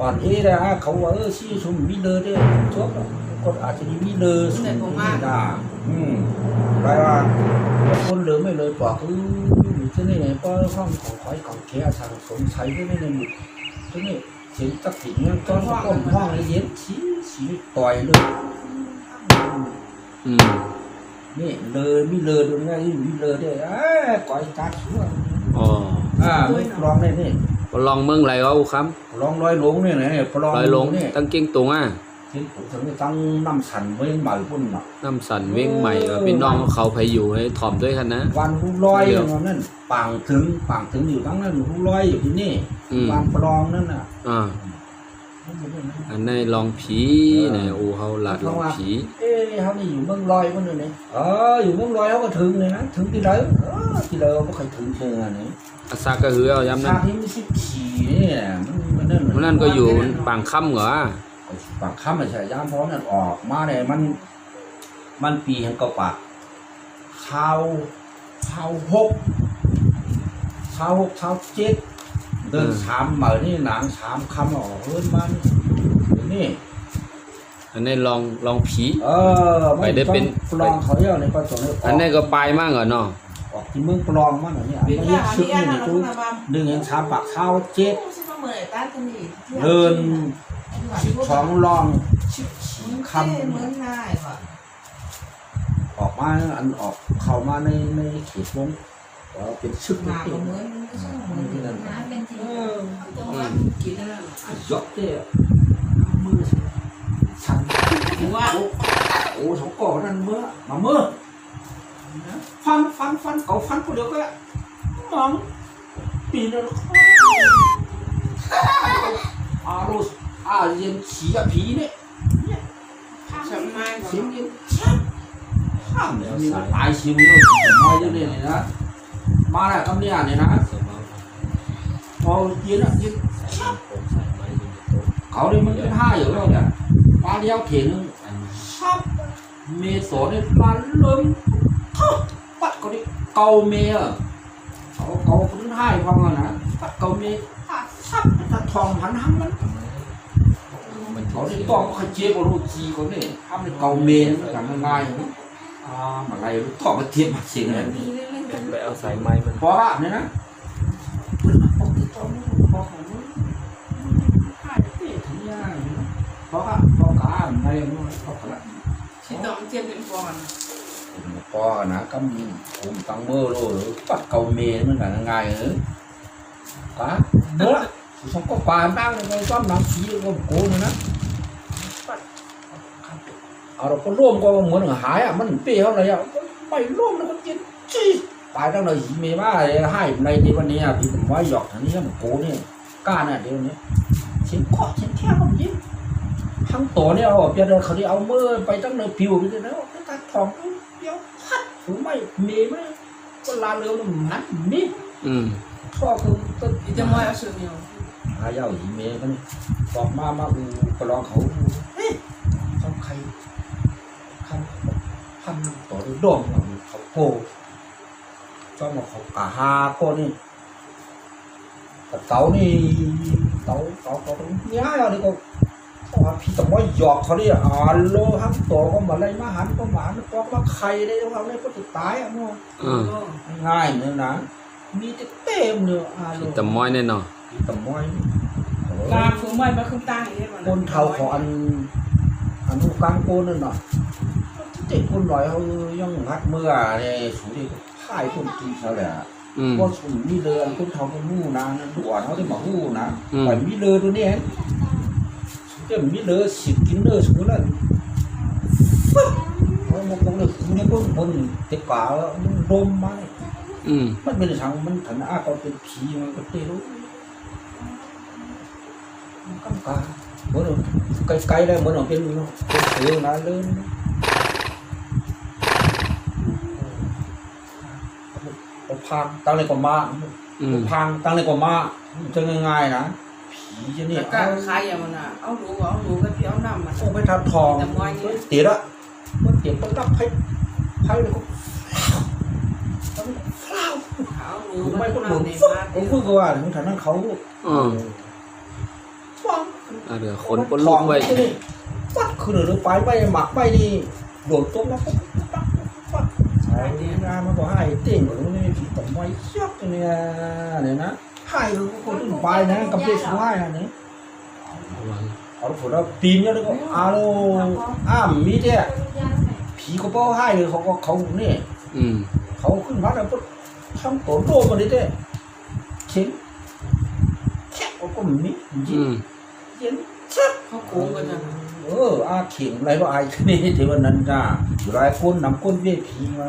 อ่อนเอ๊ะนะเขาว่าเออชี้ชมมีเลยเด้ชอบคนอาจจะมีเลยสูงนี่นะอืมแปลว่าคนเลยไม่เลยกว่าคืออยู่ที่นี่ก็ห้องของคอยของแค่ทางสงสัยที่นี่ในหมู่ที่นี่เสียงตะกิ่งนั่นก็ห้องห้องเย็นชี้ชี้ต่อยเลยอืมนี่เลยมีเลยตรงนี้มีเลยเด้เอ้ยก่อยตาชัวอ๋ออ่าไม่ลองได้นี่ ลองเมืองไรเอาคลองร้อยหลงนี่นะลองำลอยลงนี่ตั้งเก่งตรงอะที่ผมถึงตั้งน้ำสันไว้ใหม่พุ่นน่ะน้ำสันเว้งใหม่ว่าพี่น้องเขาไปอยู่ให้ถ่อมด้วยกันนะวันหูร้อยเดี๋ยวนั่นปังถึงปังถึงอยู่ทั้งนั้นหูร้อยอยู่ที่นี่อืมวันปลองนั่นน่ะอ่า อันในลองผีเนี่ยโอ้เขาหลาดลองผี เอ้ยเขานี่อยู่เมืองลอยมันเลยเนี่ยเอออยู่เมืองลอยเขาก็ถึงเลยนะถึงที่ไหนเออที่เราไม่เคยถึงเชิงอันนี้อาซากก็คือเอาย้ำชานั้นที่ไม่สิบขี่เนี่ยมันมันนั่นมันนั่นก็อยู่ปางค่ำเหรอปากข้ามไม่ใช่ยามเพราะนั่นออกมาเนี่ยมัน มันปีแห่งเก่าปากข้าวข้าวหกข้าวหกข้าวเจ็ด เดินสามเหมือนนี่หนังสามคำออกเฮิรนมันนี่อันนี้ลองลองผี เออไปได้เป็นปลองเขาเรียกในประจงอันนี้ก็ปลายมากเหรอเนาะออกที่เมืองปลองมันเหรอเนี่ย Biết มันเรียก là ซึก đi นี่ ăn นี่ là จู lúc nào bà ดึงเห็นสามปากข้าวเจ็ด Không, xin bà mời ta thân gì เดินช้องลองคำเหมือนนายว่ะออกมาอันออกเข้ามาในในเขตวง เออเป็นชึกมานี่ก็เหมือนก็ช่างเหมือนที่นั่นนะเป็นทีเออตัวกินแล้วยกเตะมือสั่นว่าโอ้โอ้สองก่อนั่นเมื่อมาเมื่อฟันฟันฟันเขาฟันคนเดียวก็มองปีนแล้วอารมณ์อาเย็นฉีกับผีเนี่ยสมัยเสียงเย็นชับข้ามเนี่ยมีตายชิวเลยแต่ไม่ได้เลยนะ มาแล้วคำนี้เนี่ยนะพอเย็นอะเย็นชับเขาเนี่ยมันเป็นห้าอยู่แล้วเนี่ยปลาเดียวเข็นงชับเมโสเนี่ยปลาเริ่มปัดก็ได้เกาเมย์อะเขาเกาพื้นห้าฟังอะนะปัดเกาเมย์ชับถ้าทองพันห้ำมันเขาได้ต้องเขาเจี๊ยบรู้จีเขาเนี่ยทำในเกาเมนมันทำง่ายๆนะอ่ามาอะไรรู้ทอดมาเทียบมาเสียงอะไรนี่ ไปเอาสายไม้มันเพราะว่าเนี่ยนะเพิ่นมาบอกติดต่อไม่รู้บอกของมึงข้าจะเตะถึงยากนะเพราะว่าเพราะกาไม่รู้เพราะกาชิตองเจ็บเป็นฟอนพอนะก็มีผมตังเมื่อรู้หรือปัดเกาเมนมันกันง่ายเออกาเมื่อสองก็ปานบ้างเลยก็น้ำผีก็โกนนะเอาเราก็ร่วมก็เหมือนหายอะมันเปรี้ยวอะไรอะไม่ร่วมแล้วก็กินจี้ ตายตั้งแต่หีเมว่าให้ในในวันนี้พี่ผมว่าหยอกทางนี้ผมโกนี่กล้าเนี่ยเดี๋ยวนี้เสียงเคาะเสียงแค่มันยิ้มทั้งตัวเนี่ยเอาเปียเดินเขาที่เอาเมื่อไปตั้งในผิวไปเลยนะตัดทองเดียวพัดผมไม่เมย์ไม่ก็ลาเรือมันมันมีอืมท่อคือต้นอีจะมอยเอาชื่อเมียวหายาวหีเมย์มันบอกมามาอูก็ลองเขาเฮ้ยเขาใครพันพันต่อด้วยดองเขาโก ก็มาเขากาฮาโกนี่แต่เต่านี่เต่าเต่าเต่าตรงนี้อะไรก็เขาว่าพี่ต้องว่าหยอกเขาเนี่ยอ่าโลฮักตัวก็มาอะไรมาหันก็มาหันก็มาใครได้เขาเนี่ยก็จะตายอะเนาะอ่าง่ายเนี่ยนะมีแต่เต็มเนี่ยอ่าโลแต่ม้อยแน่นอนพี่ต้องว่าลาคือมอยมาขึ้นตั้งอย่างนี้มันคนเท่าของอันอันลูกกลางโกนนั่นน่ะเด็กคนหน่อยเขายังหัดเมื่อเนี่ยสูงที่ พ่ายคนกินเขาแหละอืม ก็สูงมีเรือคนเท่าคนหู้นะนั่นด่วนเขาได้มาหู้นะอืมปล่อยมีเรือตัวนี้เห็นเดี๋ยวมีเรือสิบกินเรือสูงแล้วฟึ๊บเขาบอกว่าเลยคุณนี่ก็คนเต็กป่าแล้วมันรมมาเนี่ยอืม มันเป็นทางมันถันอาเขาเป็นผีมันก็เตะรู้มันกำกาเหมือนไกลๆได้เหมือนเอาเป็นเนาะเป็นเสือนะเลยเอา พังตั้งเลยก็มาอืม พังตั้งเลยก็มาจะง่ายๆนะผีจะนี่แต่กาเอาขายอย่างมันอะเอารู้เอารู้ก็ที่เอาน้ำมันโอ้ไปทับทองเตี๋ยละมันเตี๋ยต้องรับไพ่ไพ่เลยก็ฟาวเอารู้ผมก็ไม่ก็น้ำหมุนในฟึ๊บบ้านผมพูดก็ว่าถึงฐานะเขาอืมฟังอะเดี๋ยวคนก็ลุกไว้ปัดคือหรือไปไปหมักไปนี่โดดต้มแล้วปุ๊บปั๊บปั๊บ ใช่งานมันก็ให้เต่งหรือนี่ผีต่อมไว้เชือกเนี่ยเนี่ยนะให้หรือคนอื่นไปนะกับเด็กสุดท้ายนเนี่ยเอาปีนแล้วก็อาโลอ้ามมีเจ้ผีเขาเป้าให้เลยเขาก็เขาเนี่ยเขาขึ้นมาแล้วก็ทำตัวโดมาเลยเจ้เข็นแค่ก็มียิอืนมยินชักเขาโกงกันจังเอออาเข็งอะไรก็อายนี่ที่วันนั้นจ้าอยู่หลายคนนำก้นเบี้ยผีมา